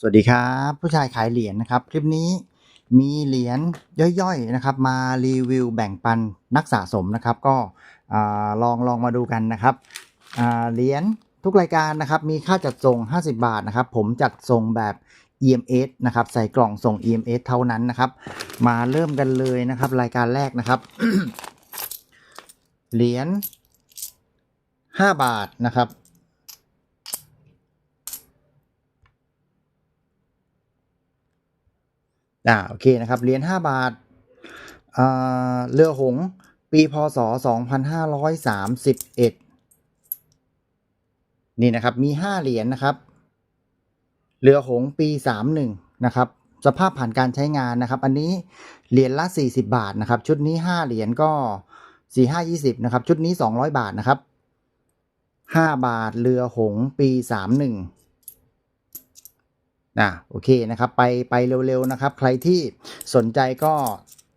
สวัสดีครับ ผู้ชายขายเหรียญนะครับ คลิปนี้มีเหรียญย่อยๆนะครับ มารีวิวแบ่งปันนักสะสมนะครับ ก็ลองลองมาดูกันนะครับเหรียญทุกรายการนะครับ มีค่าจัดส่ง 50 บาทนะครับ ผมจัดส่งแบบ EMS นะครับ ใส่กล่องส่ง EMS เท่านั้นนะครับ มาเริ่มกันเลยนะครับ รายการแรกนะครับเหรียญ5บาทนะครับ อ่าโอเคนะครับเหรียญ5บาทอ่าเรือหง ปีพศ 2531 นี่นะครับมี 5 เหรียญนะครับ เรือหงส์ปี 31 นะครับสภาพผ่านการใช้งานนะครับ อันนี้เหรียญละ 40 บาทนะครับ ชุดนี้ 5 เหรียญก็ 4 5 20 นะครับ ชุดนี้ 200 บาทนะครับ 5 บาทเรือหงส์ปี 31 นะโอเคนะครับ ไปไปเร็วๆนะครับ ใครที่สนใจก็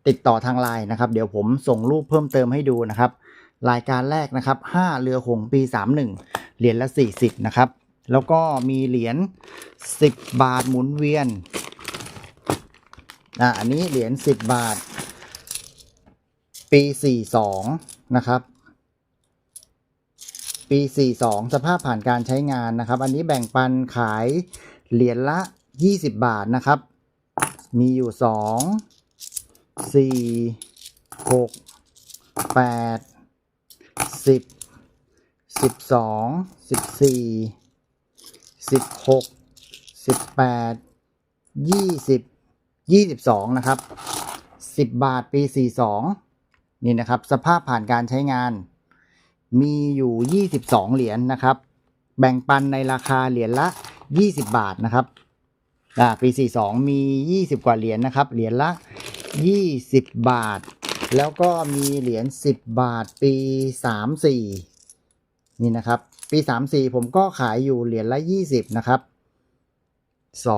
ติดต่อทางไลน์นะครับ เดี๋ยวผมส่งรูปเพิ่มเติมให้ดูนะครับ รายการแรกนะครับ 5 เรือหงส์ปี 31 เหรียญละ 40 นะครับ แล้วก็มีเหรียญ10 บาทหมุนเวียนอะอันนี้เหรียญ10 บาท ปี 42 นะครับปี 42 สภาพผ่านการใช้งานนะครับ อันนี้แบ่งปันขาย เหรียญละ 20 บาทนะครับ มีอยู่ 2 4 6 8 10 12 14 16 18 20 22 นะครับ 10 บาทปี 42 นี่นะครับ สภาพผ่านการใช้งาน มีอยู่ 22 เหรียญนะครับ แบ่งปันในราคาเหรียญละ 20 บาทนะครับอ่าปี 42 มี 20 กว่าเหรียญนะครับ เหรียญละ 20 บาท แล้วก็มีเหรียญ10 บาทปี 34 นี่นะครับ ปี 34 ผมก็ขายอยู่เหรียญละ 20 นะครับ 2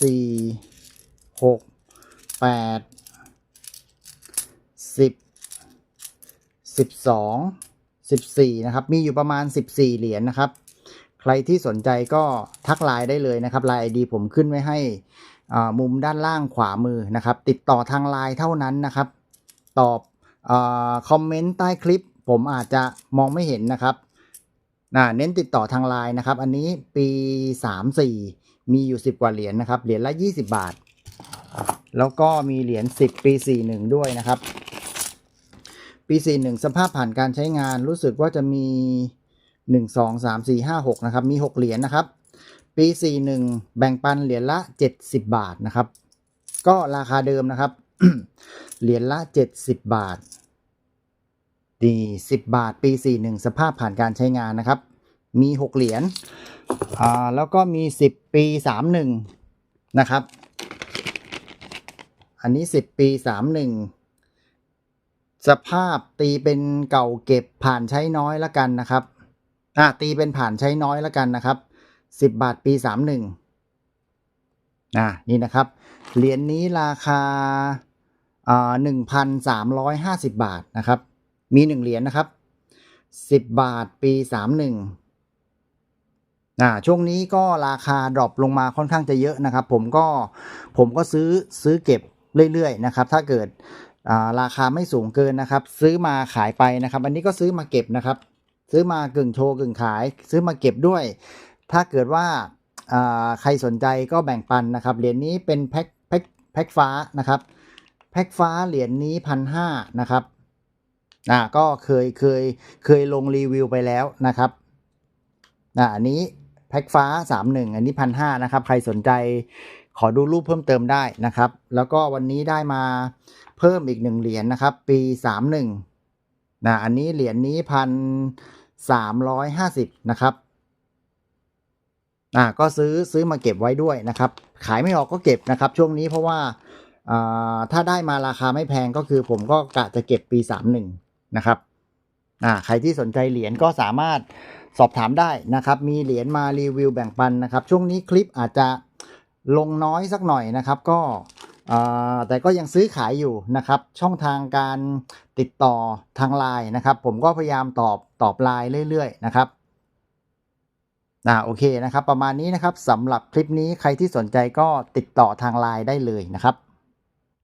4 6 8 10 12 14 นะครับ มีอยู่ประมาณ 14 เหรียญนะครับ ใครที่สนใจก็ทักไลน์ได้เลยนะครับไลน์ไอดีผมขึ้นไว้ให้มุมด้านล่างขวามือนะครับ ติดต่อทางไลน์เท่านั้นนะครับ ตอบอคอมเมนต์ใต้คลิป ผมอาจจะมองไม่เห็นนะครับนะเน้นติดต่อทางไลน์นะครับ อันนี้ปี 34 มีอยู่ 10 กว่าเหรียญนะครับ เหรียญละ 20 บาท แล้วก็มีเหรียญ10 ปี 41 ด้วยนะครับ ปี 41 สภาพผ่านการใช้งานรู้สึกว่าจะมี 1 2 3 4 5 6 นะครับ มี 6 เหรียญนะครับ ปี 41 แบ่งปันเหรียญละ 70 บาทนะครับ ก็ราคาเดิมนะครับ เหรียญละ 70 บาทดี10 บาท ปี 41 สภาพผ่านการใช้งานนะครับ มี 6 เหรียญอ่าแล้วก็มี 10 ปี 31 นะครับ อันนี้ 10 ปี 31สภาพตีเป็นเก่าเก็บผ่านใช้น้อยล้วกันนะครับ อ่าตีเป็นผ่านใช้น้อยแล้วกันนะครับ 10 บาทปี 31อ่านี่นะครับ เหรียญนี้ราคาอ่า1,350บาทนะครับ มี1เหรียญนะครับ10บาทปี31อ่าช่วงนี้ก็ราคาดรอปลงมาค่อนข้างจะเยอะนะครับ ผมก็ผมก็ซื้อซื้อเก็บเรื่อยๆนะครับ ถ้าเกิดอ่าราคาไม่สูงเกินนะครับ ซื้อมาขายไปนะครับ อันนี้ก็ซื้อมาเก็บนะครับ ซื้อมากึ่งโชว์กึ่งขาย ซื้อมาเก็บด้วย ถ้าเกิดว่าใครสนใจก็แบ่งปันนะครับ เหรียญนี้เป็นแพ็คแพ็คแพ็คฟ้านะครับ แพ็คฟ้าเหรียญนี้พันห้านะครับอ่าก็เคยเคยเคยลงรีวิวไปแล้วนะครับอ่าอันนี้แพ็คฟ้า 31 อันนี้พันห้านะครับ ใครสนใจขอดูรูปเพิ่มเติมได้นะครับ แล้วก็วันนี้ได้มาเพิ่มอีกหนึ่งเหรียญนะครับ ปี 31นะอันนี้เหรียญนี้พัน สามร้อยห้าสิบนะครับอ่าก็ซื้อซื้อมาเก็บไว้ด้วยนะครับ ขายไม่ออกก็เก็บนะครับ ช่วงนี้เพราะว่าอ่าถ้าได้มาราคาไม่แพงก็คือผมก็กะจะเก็บปี 31 นะครับอ่าใครที่สนใจเหรียญก็สามารถสอบถามได้นะครับ มีเหรียญมารีวิวแบ่งปันนะครับ ช่วงนี้คลิปอาจจะลงน้อยสักหน่อยนะครับ ก็ แต่ก็ยังซื้อขายอยู่นะครับ ช่องทางการติดต่อทางไลน์นะครับ ผมก็พยายามตอบตอบไลน์เรื่อยๆนะครับอ่าโอเคนะครับ ประมาณนี้นะครับสำหรับคลิปนี้ใครที่สนใจก็ติดต่อทางไลน์ได้เลยนะครับ